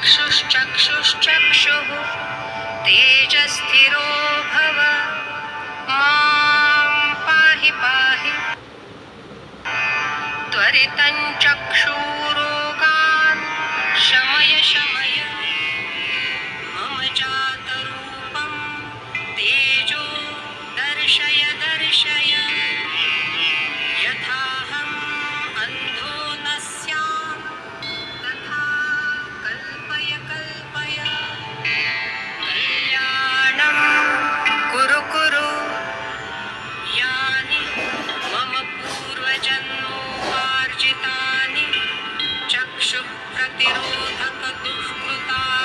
चक्षुश्चक्षुश्चक्षुः तेजस्थिरो भव থাকাতে সুখতা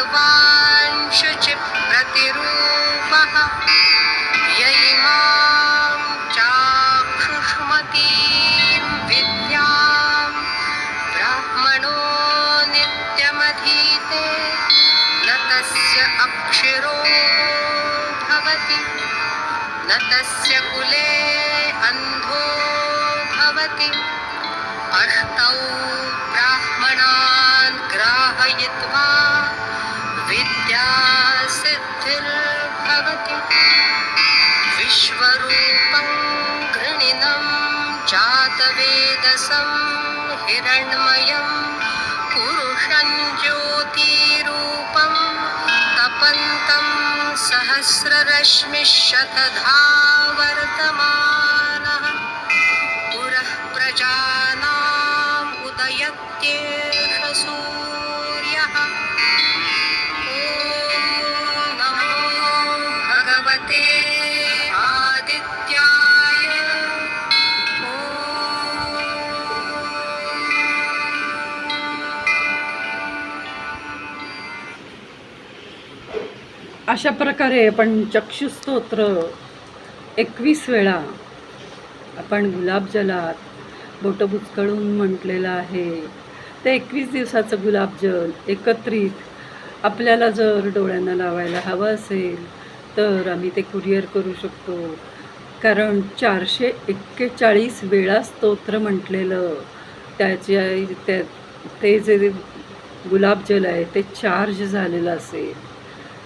भगवान् शुचिप्रतिरूपः य इमां चाक्षुष्मतीं विद्यां ब्राह्मणो नित्यमधीते न तस्य अक्षिरो भवति न तस्य कुले अन्धो भवति। अष्टौ ब्राह्मणान् ग्राहयित्वा विद्यासिद्धिर्भवति विश्वरूपं गृणिनं जातवेदसं हिरण्मयं पुरुषं ज्योतिरूपं तपन्तं सहस्ररश्मिशतधा वर्तमानः पुरः प्रजानाम् उदयत्ये अशा प्रकारे आपण चक्षुस्तोत्र एकवीस वेळा आपण गुलाबजलात बोटं बुचकळून म्हटलेलं आहे. ते एकवीस दिवसाचं गुलाबजल एकत्रित आपल्याला जर डोळ्यांना लावायला हवं असेल तर आम्ही ते कुरिअर करू शकतो. कारण चारशे एक्केचाळीस वेळा स्तोत्र म्हटलेलं त्याच्या त्या ते जे गुलाबजल आहे ते चार्ज झालेलं असेल.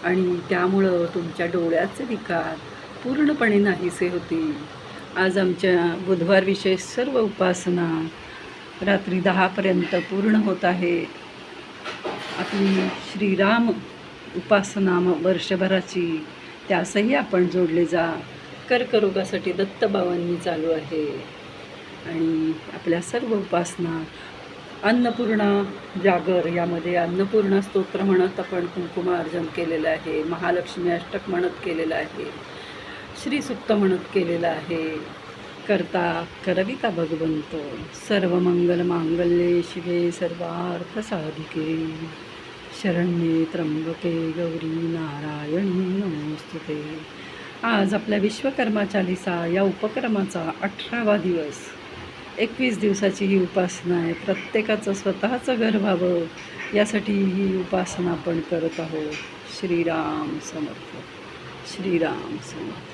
आणि त्यामुळं तुमच्या डोळ्याचे विकार पूर्णपणे नाहीसे होतील. आज आमच्या बुधवार विशेष सर्व उपासना रात्री दहापर्यंत पूर्ण होत आहे आपली श्रीराम उपासना वर्षभराची त्यासही आपण जोडले जा. कर्करोगासाठी दत्तबावांनी चालू आहे. आणि आपल्या सर्व उपासना अन्नपूर्णा जागर यामध्ये अन्नपूर्णा स्तोत्र म्हणत आपण कुंकुमार्जन केलेलं आहे महालक्ष्मी अष्टक म्हणत केलेलं आहे श्रीसुक्त म्हणत केलेलं आहे करता करविता भगवंत सर्व मंगल मांगल्ये शिवे सर्वार्थ साधिके शरण्ये त्र्यंबके गौरी नारायणी नमोस्तुते. आज आपल्या विश्वकर्मा चालिसा या उपक्रमाचा अठरावा दिवस एकवीस दिवसाची ही उपासना आहे. प्रत्येकाचं स्वतःचं घर व्हावं. यासाठी ही उपासना आपण करत आहोत. श्रीराम समर्थ. श्रीराम समर्थ.